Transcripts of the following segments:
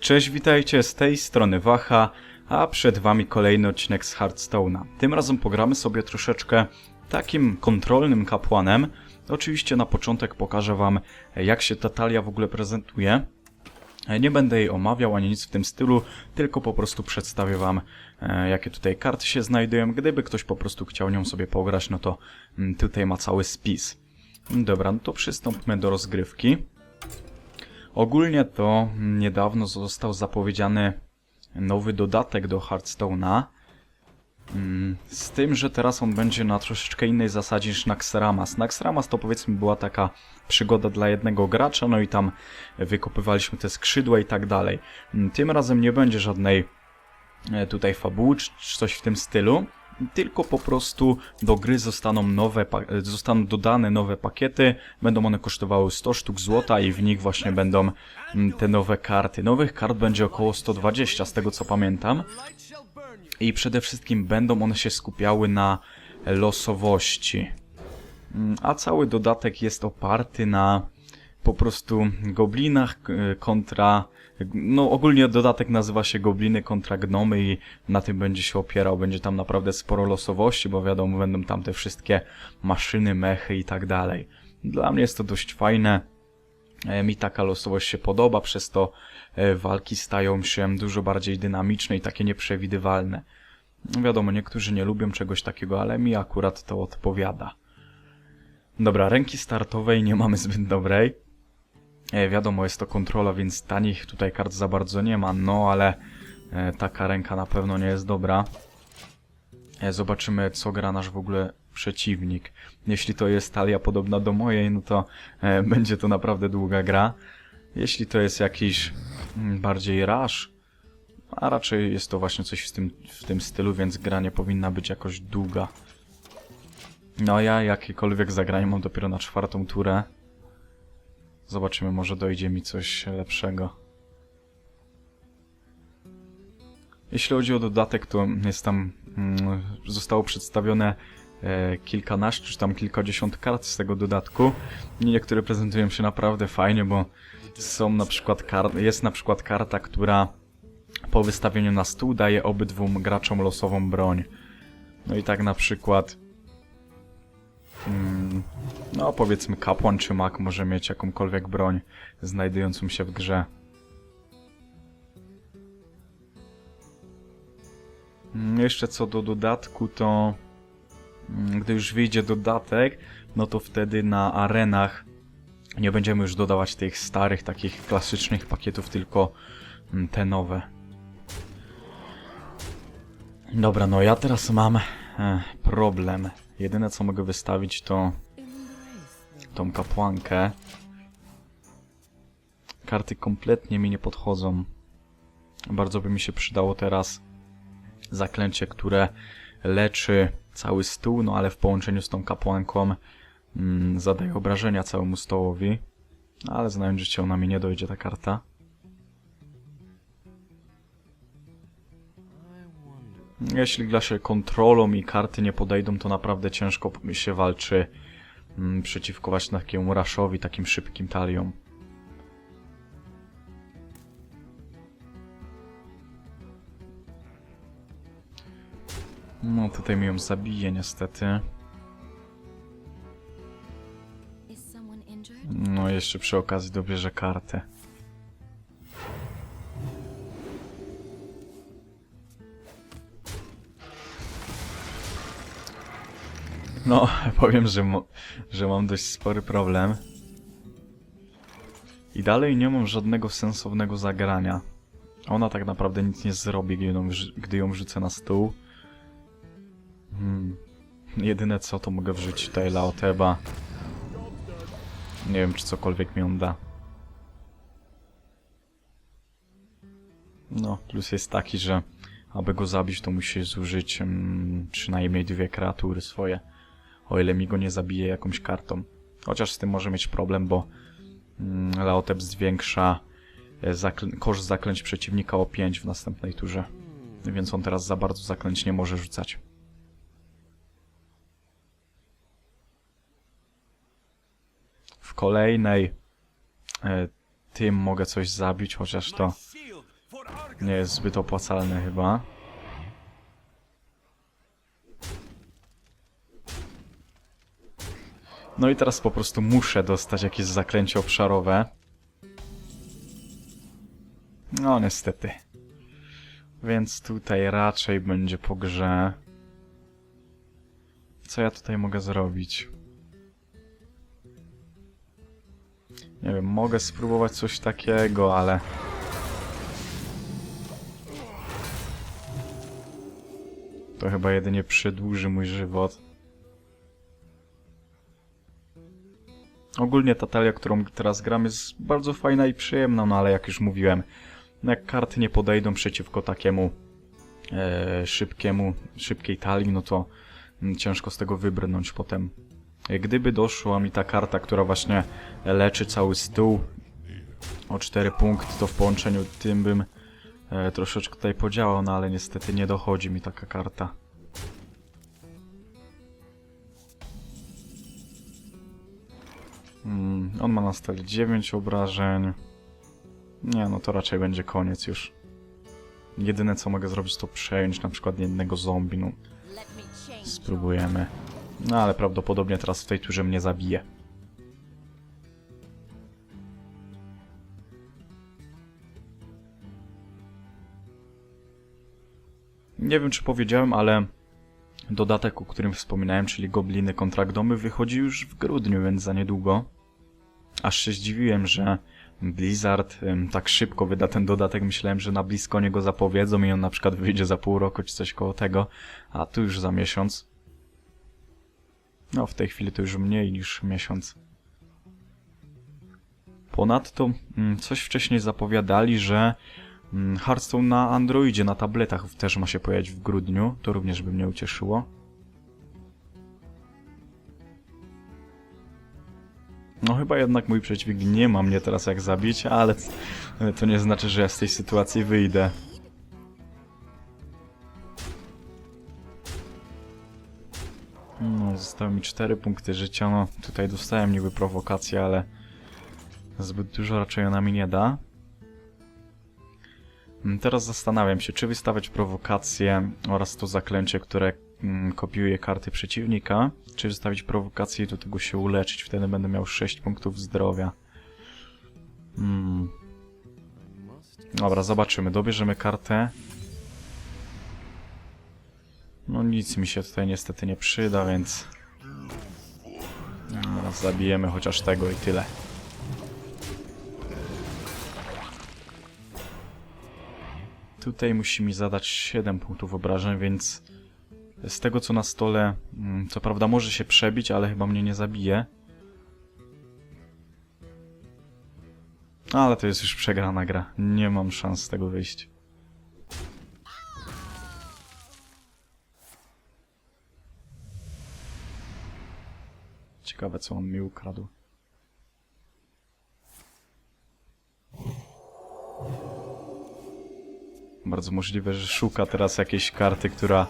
Cześć, witajcie, z tej strony Wacha, a przed wami kolejny odcinek z Hearthstone'a. Tym razem pogramy sobie troszeczkę takim kontrolnym kapłanem. Oczywiście na początek pokażę wam, jak się ta talia w ogóle prezentuje. Nie będę jej omawiał ani nic w tym stylu, tylko po prostu przedstawię wam, e, jakie tutaj karty się znajdują. Gdyby ktoś po prostu chciał nią sobie pograć, no to mm, tutaj ma cały spis. Dobra, no to przystąpmy do rozgrywki. Ogólnie to niedawno został zapowiedziany nowy dodatek do Hearthstone'a. Mm, Z tym, że teraz on będzie na troszeczkę innej zasadzie niż Naxxramas. Naxxramas to powiedzmy była taka przygoda dla jednego gracza, no i tam wykopywaliśmy te skrzydła i tak dalej. Mm, Tym razem nie będzie żadnej e, tutaj fabuły czy czy coś w tym stylu, tylko po prostu do gry zostaną nowe, e, zostaną dodane nowe pakiety, będą one kosztowały 100 sztuk złota i w nich właśnie będą mm, te nowe karty. Nowych kart będzie około 120 z tego co pamiętam i przede wszystkim będą one się skupiały na losowości. Mm, A cały dodatek jest oparty na po prostu goblinach kontra. No, ogólnie dodatek nazywa się Gobliny kontra Gnomy i na tym będzie się opierał. Będzie tam naprawdę sporo losowości, bo wiadomo, będą tam te wszystkie maszyny, mechy i tak dalej. Dla mnie jest to dość fajne. E, Mi taka losowość się podoba, przez to e, walki stają się dużo bardziej dynamiczne i takie nieprzewidywalne. No Wiadomo, niektórzy nie lubią czegoś takiego, ale mi akurat to odpowiada. Dobra, ręki startowej nie mamy zbyt dobrej. E, wiadomo, jest to kontrola, więc tanich tutaj kart za bardzo nie ma, no ale e, taka ręka na pewno nie jest dobra. E, zobaczymy, co gra nasz w ogóle przeciwnik. Jeśli to jest talia podobna do mojej, no to będzie to naprawdę długa gra. Jeśli to jest jakiś mm, bardziej rush, a raczej jest to właśnie coś w tym, w tym stylu, więc gra nie powinna być jakoś długa. No ja jakiekolwiek zagranie mam dopiero na czwartą turę. Zobaczymy, może dojdzie mi coś lepszego. Jeśli chodzi o dodatek, to jest tam. Mm, zostało przedstawione e, kilkanaście, czy tam kilkadziesiąt kart z tego dodatku. Niektóre prezentują się naprawdę fajnie, bo są na przykład jest na przykład karta, która po wystawieniu na stół daje obydwu graczom losową broń. No i tak na przykład. Mm, no, powiedzmy, kapłan czy mak może mieć jakąkolwiek broń znajdującą się w grze. Mm, Jeszcze co do dodatku, to mm, gdy już wyjdzie dodatek, no to wtedy na arenach nie będziemy już dodawać tych starych, takich klasycznych pakietów, tylko mm, te nowe. Dobra, no ja teraz mam e, problem. Jedyne co mogę wystawić to tą kapłankę. Karty kompletnie mi nie podchodzą. Bardzo by mi się przydało teraz zaklęcie, które leczy cały stół, no ale w połączeniu z tą kapłanką mm, zadaje obrażenia całemu stołowi. No, Ale znając życie, ona mi nie dojdzie ta karta. Jeśli gra się kontrolą i karty nie podejdą, to naprawdę ciężko się walczy przeciwko właśnie takiemu raszowi, takim szybkim taliom. No tutaj mi ją zabije niestety. No jeszcze przy okazji dobierze kartę. No, powiem, że, że mam dość spory problem. I dalej nie mam żadnego sensownego zagrania. Ona tak naprawdę nic nie zrobi, gdy ją, gdy ją wrzucę na stół. Hmm. Jedyne co, to mogę wrzucić tutaj Laoteba. Nie wiem, czy cokolwiek mi on da. No, plus jest taki, że aby go zabić, to musi zużyć mm, przynajmniej dwie kreatury swoje. O ile mi go nie zabije jakąś kartą. Chociaż z tym może mieć problem, bo mm, Laotep zwiększa e, zaklę- koszt zaklęć przeciwnika o 5 w następnej turze. Więc on teraz za bardzo zaklęć nie może rzucać. W kolejnej e, tym mogę coś zabić, chociaż to nie jest zbyt opłacalne chyba. No i teraz po prostu muszę dostać jakieś zaklęcie obszarowe. No niestety. Więc tutaj raczej będzie po grze. Co ja tutaj mogę zrobić? Nie wiem, mogę spróbować coś takiego, ale... To chyba jedynie przedłuży mój żywot. Ogólnie ta talia, którą teraz gram jest bardzo fajna i przyjemna, no ale jak już mówiłem, no jak karty nie podejdą przeciwko takiemu e, szybkiemu, szybkiej talii, no to mm, ciężko z tego wybrnąć potem. E, Gdyby doszła mi ta karta, która właśnie leczy cały stół o 4 punkty, to w połączeniu tym bym e, troszeczkę tutaj podziałał, no ale niestety nie dochodzi mi taka karta. Mm, on ma na stole 9 obrażeń. Nie, no to raczej będzie koniec już. Jedyne co mogę zrobić to przejąć na przykład jednego zombie, no spróbujemy. No ale prawdopodobnie teraz w tej turze mnie zabije. Nie wiem czy powiedziałem, ale dodatek, o którym wspominałem, czyli Gobliny kontra Domy wychodzi już w grudniu, więc za niedługo. Aż się zdziwiłem, że Blizzard tak szybko wyda ten dodatek. Myślałem, że na Bliskonie go zapowiedzą i on na przykład wyjdzie za pół roku czy coś koło tego, a tu już za miesiąc. No, w tej chwili to już mniej niż miesiąc. Ponadto mm, coś wcześniej zapowiadali, że Hearthstone na Androidzie, na tabletach też ma się pojawić w grudniu. To również by mnie ucieszyło. No chyba jednak mój przeciwnik nie ma mnie teraz jak zabić, ale to nie znaczy, że ja z tej sytuacji wyjdę. No, zostały mi 4 punkty życia. No, tutaj dostałem niby prowokację, ale zbyt dużo raczej ona mi nie da. Mm, Teraz zastanawiam się, czy wystawiać prowokację oraz to zaklęcie, które mm, kopiuje karty przeciwnika, czy wystawić prowokację i do tego się uleczyć. Wtedy będę miał 6 punktów zdrowia. Hmm. Dobra, zobaczymy. Dobierzemy kartę. No nic mi się tutaj niestety nie przyda, więc... No, zabijemy chociaż tego i tyle. Tutaj musi mi zadać 7 punktów obrażeń, więc z tego co na stole, mm, co prawda może się przebić, ale chyba mnie nie zabije. Ale to jest już przegrana gra. Nie mam szans z tego wyjść. Ciekawe co on mi ukradł. Bardzo możliwe, że szuka teraz jakiejś karty, która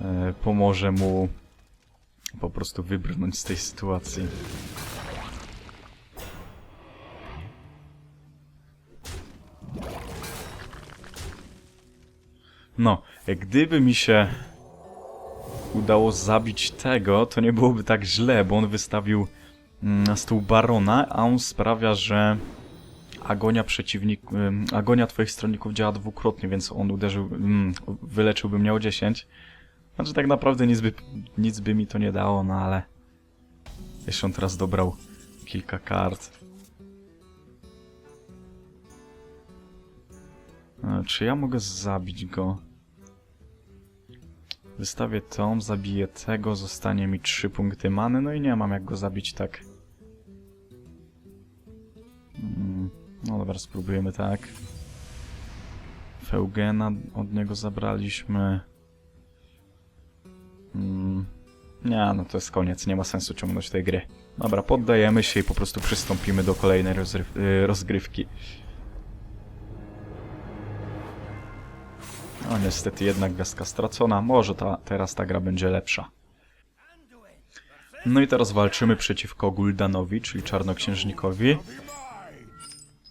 e, pomoże mu po prostu wybrnąć z tej sytuacji. No, gdyby mi się udało zabić tego, to nie byłoby tak źle, bo on wystawił mm, na stół Barona, a on sprawia, że agonia przeciwnik, agonia twoich stronników działa dwukrotnie, więc on uderzył, ym, wyleczyłby mnie o 10. Znaczy tak naprawdę nic by, nic by mi to nie dało, no ale jeszcze on teraz dobrał kilka kart. E, Czy ja mogę zabić go? Wystawię tą, zabiję tego, zostanie mi 3 punkty many, no i nie mam jak go zabić tak. Dobra, spróbujemy tak. Feugena od niego zabraliśmy. Mm, nie, no to jest koniec, nie ma sensu ciągnąć tej gry. Dobra, poddajemy się i po prostu przystąpimy do kolejnej y, rozgrywki. No niestety jednak gwiazdka stracona, może ta, teraz ta gra będzie lepsza. No i teraz walczymy przeciwko Guldanowi, czyli czarnoksiężnikowi.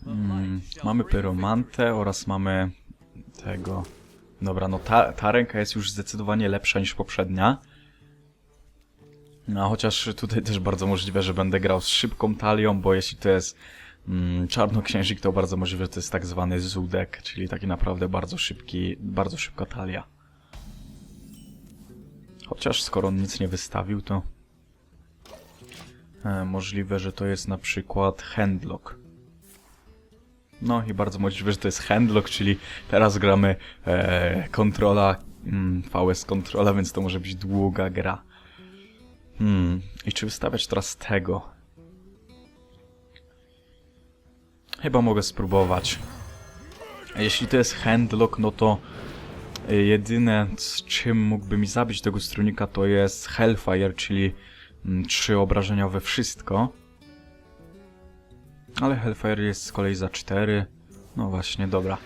Mm, mamy pyromantę oraz mamy tego. Dobra, no ta, ta ręka jest już zdecydowanie lepsza niż poprzednia. No, chociaż tutaj też bardzo możliwe, że będę grał z szybką talią, bo jeśli to jest mm, czarnoksiężnik, to bardzo możliwe, że to jest tak zwany zudek, czyli taki naprawdę bardzo szybki, bardzo szybka talia. Chociaż skoro on nic nie wystawił, to e, możliwe, że to jest na przykład handlock. No i bardzo możliwe, że to jest handlock, czyli teraz gramy e, kontrola, mm, VS kontrola, więc to może być długa gra. Hmm, i czy wystawiać teraz tego? Chyba mogę spróbować. Jeśli to jest handlock, no to y, jedyne z czym mógłby mi zabić tego strunika to jest Hellfire, czyli mm, trzy obrażenia we wszystko. Ale Hellfire jest z kolei za 4. No właśnie, dobra.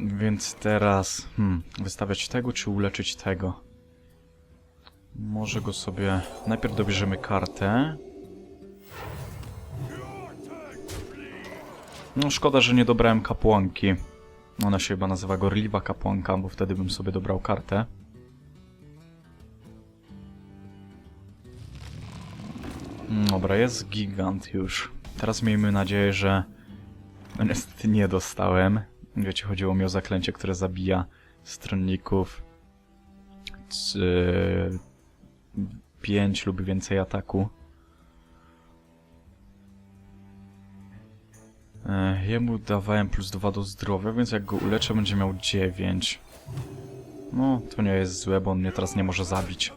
Więc teraz, hmm, wystawiać tego czy uleczyć tego? Może go sobie... Najpierw dobierzemy kartę. No szkoda, że nie dobrałem kapłanki. Ona się chyba nazywa Gorliwa Kapłanka, bo wtedy bym sobie dobrał kartę. Dobra, jest gigant już. Teraz miejmy nadzieję, że... No niestety nie dostałem. Wiecie, chodziło mi o zaklęcie, które zabija stronników. Z... 5 lub więcej ataku. E, Jemu dawałem plus 2 do zdrowia, więc jak go uleczę, będzie miał 9. No, to nie jest złe, bo on mnie teraz nie może zabić.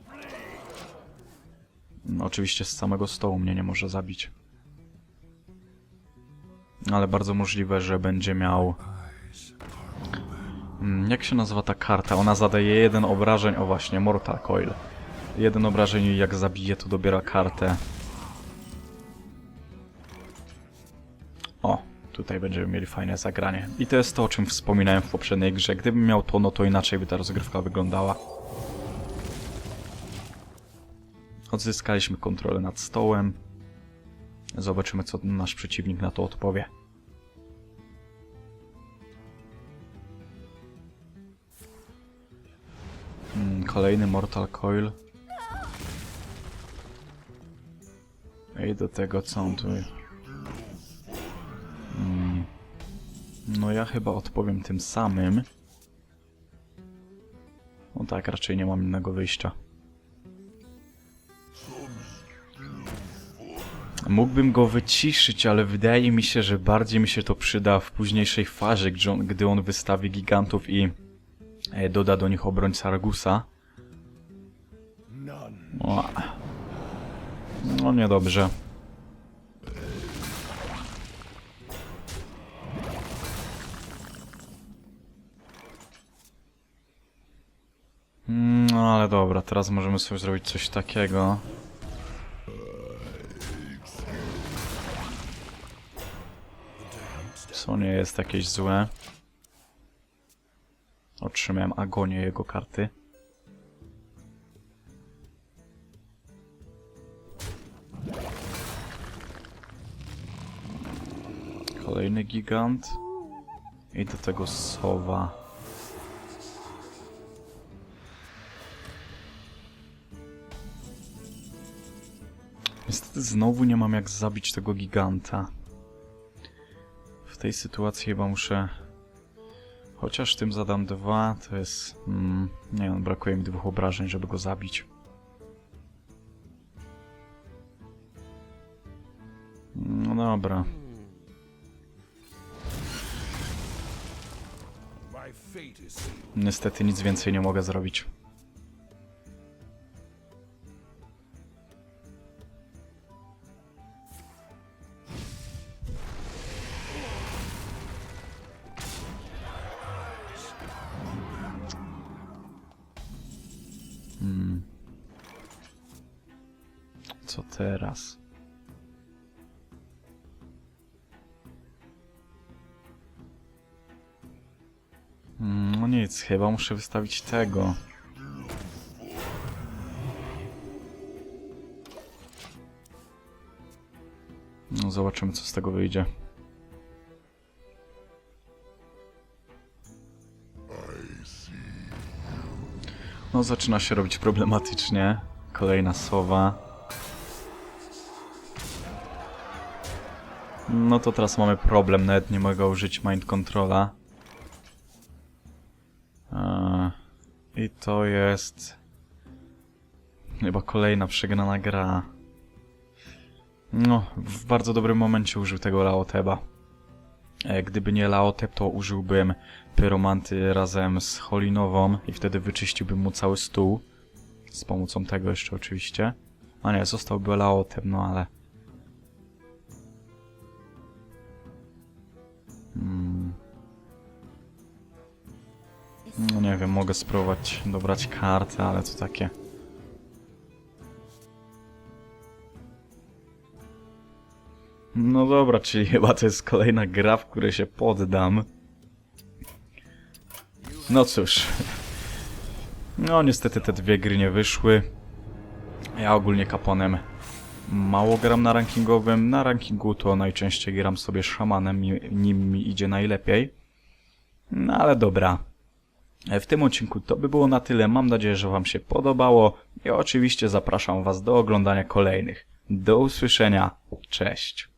No, oczywiście z samego stołu mnie nie może zabić. Ale bardzo możliwe, że będzie miał... Mm, Jak się nazywa ta karta? Ona zadaje jeden obrażeń, o właśnie, Mortal Coil. Jeden obrażeń i jak zabije, to dobiera kartę. O, tutaj będziemy mieli fajne zagranie. I to jest to, o czym wspominałem w poprzedniej grze. Gdybym miał to, no to inaczej by ta rozgrywka wyglądała. Odzyskaliśmy kontrolę nad stołem. Zobaczymy, co nasz przeciwnik na to odpowie. Mm, Kolejny Mortal Coil. I do tego co on tu... Mm. No ja chyba odpowiem tym samym. No tak, raczej nie mam innego wyjścia. Mógłbym go wyciszyć, ale wydaje mi się, że bardziej mi się to przyda w późniejszej fazie, gdzie on, gdy on wystawi gigantów i e, doda do nich obrońca Argusa. O. No niedobrze. Mm, No ale dobra, teraz możemy sobie zrobić coś takiego. Co nie jest jakieś złe. Otrzymałem agonię jego karty. Kolejny gigant. I do tego sowa. Niestety znowu nie mam jak zabić tego giganta. Tej sytuacji chyba muszę... Chociaż tym zadam dwa, to jest... Mm, nie wiem, brakuje mi dwóch obrażeń, żeby go zabić. No dobra. Niestety nic więcej nie mogę zrobić. co teraz? Mm, no nic, chyba muszę wystawić tego. No zobaczymy co z tego wyjdzie. No zaczyna się robić problematycznie. Kolejna sowa. No to teraz mamy problem, nawet nie mogę użyć mind controla. Eee, I to jest... Chyba kolejna przegrana gra. No, w bardzo dobrym momencie użył tego Laoteba. E, Gdyby nie Laotep, to użyłbym Pyromanty razem z Holinową i wtedy wyczyściłbym mu cały stół. Z pomocą tego jeszcze oczywiście. A nie, zostałby Laotep, no ale... Hmm. No nie wiem, mogę spróbować dobrać karty, ale to takie... No dobra, czyli chyba to jest kolejna gra, w której się poddam. No cóż. No niestety te dwie gry nie wyszły. Ja ogólnie kaponem mało gram na rankingowym. Na rankingu to najczęściej gram sobie szamanem, nim mi idzie najlepiej. No ale dobra. W tym odcinku to by było na tyle. Mam nadzieję, że Wam się podobało. I oczywiście zapraszam Was do oglądania kolejnych. Do usłyszenia. Cześć.